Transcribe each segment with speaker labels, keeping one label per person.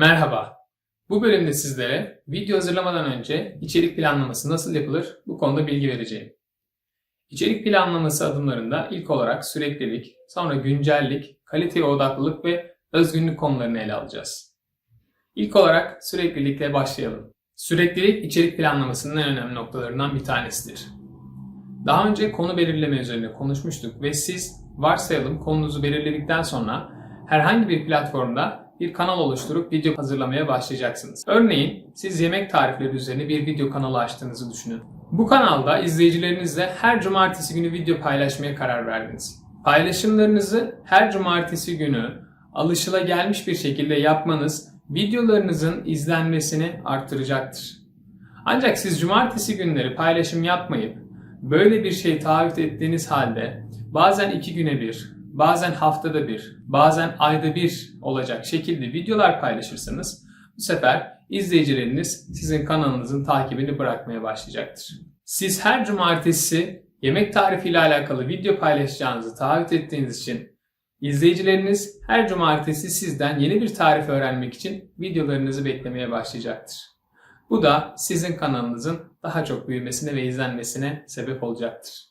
Speaker 1: Merhaba. Bu bölümde sizlere video hazırlamadan önce içerik planlaması nasıl yapılır bu konuda bilgi vereceğim. İçerik planlaması adımlarında ilk olarak süreklilik, sonra güncellik, kaliteye odaklılık ve özgünlük konularını ele alacağız. İlk olarak süreklilikle başlayalım. Süreklilik içerik planlamasının en önemli noktalarından bir tanesidir. Daha önce konu belirleme üzerine konuşmuştuk ve siz varsayalım konunuzu belirledikten sonra herhangi bir platformda bir kanal oluşturup video hazırlamaya başlayacaksınız. Örneğin siz yemek tarifleri üzerine bir video kanalı açtığınızı düşünün. Bu kanalda izleyicilerinizle her cumartesi günü video paylaşmaya karar verdiniz. Paylaşımlarınızı her cumartesi günü alışılagelmiş bir şekilde yapmanız videolarınızın izlenmesini arttıracaktır. Ancak siz cumartesi günleri paylaşım yapmayıp böyle bir şey taahhüt ettiğiniz halde bazen iki güne bir, bazen haftada bir, bazen ayda bir olacak şekilde videolar paylaşırsanız bu sefer izleyicileriniz sizin kanalınızın takibini bırakmaya başlayacaktır. Siz her cumartesi yemek tarifiyle alakalı video paylaşacağınızı taahhüt ettiğiniz için izleyicileriniz her cumartesi sizden yeni bir tarif öğrenmek için videolarınızı beklemeye başlayacaktır. Bu da sizin kanalınızın daha çok büyümesine ve izlenmesine sebep olacaktır.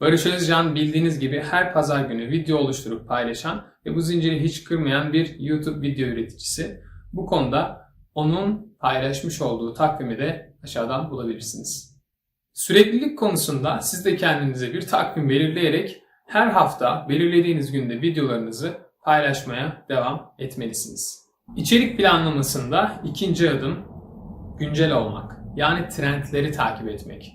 Speaker 1: Barış Özcan bildiğiniz gibi her pazar günü video oluşturup paylaşan ve bu zinciri hiç kırmayan bir YouTube video üreticisi. Bu konuda onun paylaşmış olduğu takvimi de aşağıdan bulabilirsiniz. Süreklilik konusunda siz de kendinize bir takvim belirleyerek her hafta belirlediğiniz günde videolarınızı paylaşmaya devam etmelisiniz. İçerik planlamasında ikinci adım güncel olmak. Yani trendleri takip etmek.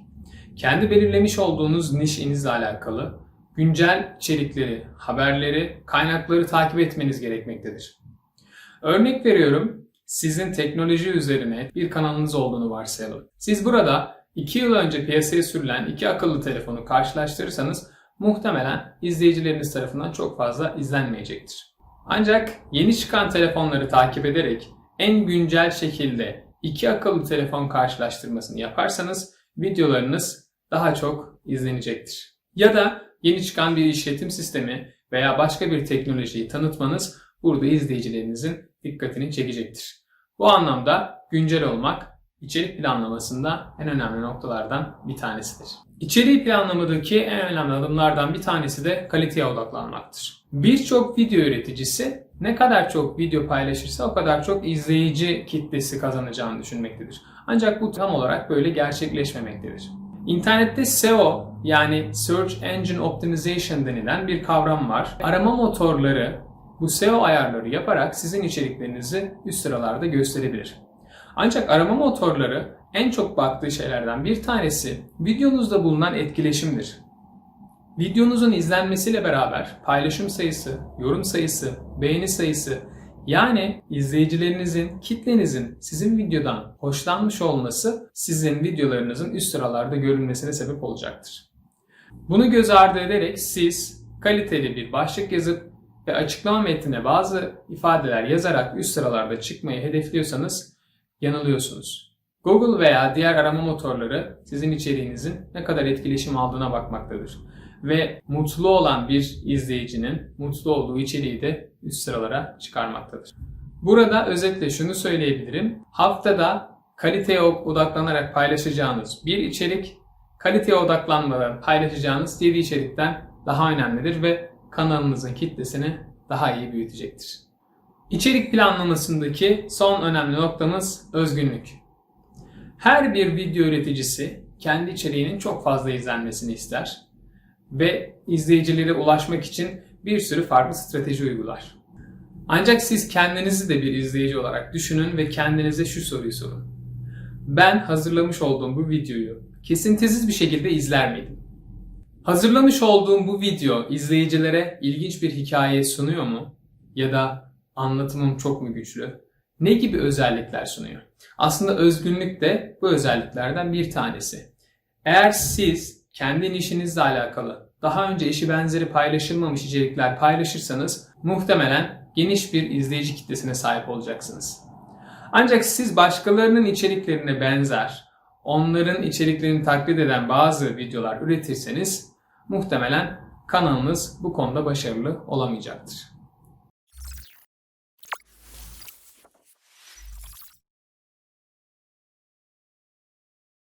Speaker 1: Kendi belirlemiş olduğunuz nişinizle alakalı güncel içerikleri, haberleri, kaynakları takip etmeniz gerekmektedir. Örnek veriyorum, sizin teknoloji üzerine bir kanalınız olduğunu varsayalım. Siz burada 2 yıl önce piyasaya sürülen iki akıllı telefonu karşılaştırırsanız muhtemelen izleyicileriniz tarafından çok fazla izlenmeyecektir. Ancak yeni çıkan telefonları takip ederek en güncel şekilde iki akıllı telefon karşılaştırmasını yaparsanız videolarınız daha çok izlenecektir. Ya da yeni çıkan bir işletim sistemi veya başka bir teknolojiyi tanıtmanız burada izleyicilerinizin dikkatini çekecektir. Bu anlamda güncel olmak içerik planlamasında en önemli noktalardan bir tanesidir. İçeriği planlamadaki en önemli adımlardan bir tanesi de kaliteye odaklanmaktır. Birçok video üreticisi ne kadar çok video paylaşırsa o kadar çok izleyici kitlesi kazanacağını düşünmektedir. Ancak bu tam olarak böyle gerçekleşmemektedir. İnternette SEO yani Search Engine Optimization denilen bir kavram var. Arama motorları bu SEO ayarları yaparak sizin içeriklerinizi üst sıralarda gösterebilir. Ancak arama motorları en çok baktığı şeylerden bir tanesi videonuzda bulunan etkileşimdir. Videonuzun izlenmesiyle beraber paylaşım sayısı, yorum sayısı, beğeni sayısı yani izleyicilerinizin, kitlenizin sizin videodan hoşlanmış olması sizin videolarınızın üst sıralarda görünmesine sebep olacaktır. Bunu göz ardı ederek siz kaliteli bir başlık yazıp ve açıklama metnine bazı ifadeler yazarak üst sıralarda çıkmayı hedefliyorsanız yanılıyorsunuz. Google veya diğer arama motorları sizin içeriğinizin ne kadar etkileşim aldığına bakmaktadır. Ve mutlu olan bir izleyicinin mutlu olduğu içeriği de üst sıralara çıkarmaktadır. Burada özetle şunu söyleyebilirim. Haftada kaliteye odaklanarak paylaşacağınız bir içerik, kaliteye odaklanmadan paylaşacağınız 7 içerikten daha önemlidir ve kanalınızın kitlesini daha iyi büyütecektir. İçerik planlamasındaki son önemli noktamız özgünlük. Her bir video üreticisi kendi içeriğinin çok fazla izlenmesini ister ve izleyicilere ulaşmak için bir sürü farklı strateji uygular. Ancak siz kendinizi de bir izleyici olarak düşünün ve kendinize şu soruyu sorun. Ben hazırlamış olduğum bu videoyu kesintisiz bir şekilde izler miydim? Hazırlamış olduğum bu video izleyicilere ilginç bir hikaye sunuyor mu? Ya da anlatımım çok mu güçlü? Ne gibi özellikler sunuyor? Aslında özgünlük de bu özelliklerden bir tanesi. Eğer siz kendi nişinizle alakalı daha önce eşi benzeri paylaşılmamış içerikler paylaşırsanız muhtemelen geniş bir izleyici kitlesine sahip olacaksınız. Ancak siz başkalarının içeriklerine benzer, onların içeriklerini taklit eden bazı videolar üretirseniz muhtemelen kanalınız bu konuda başarılı olamayacaktır.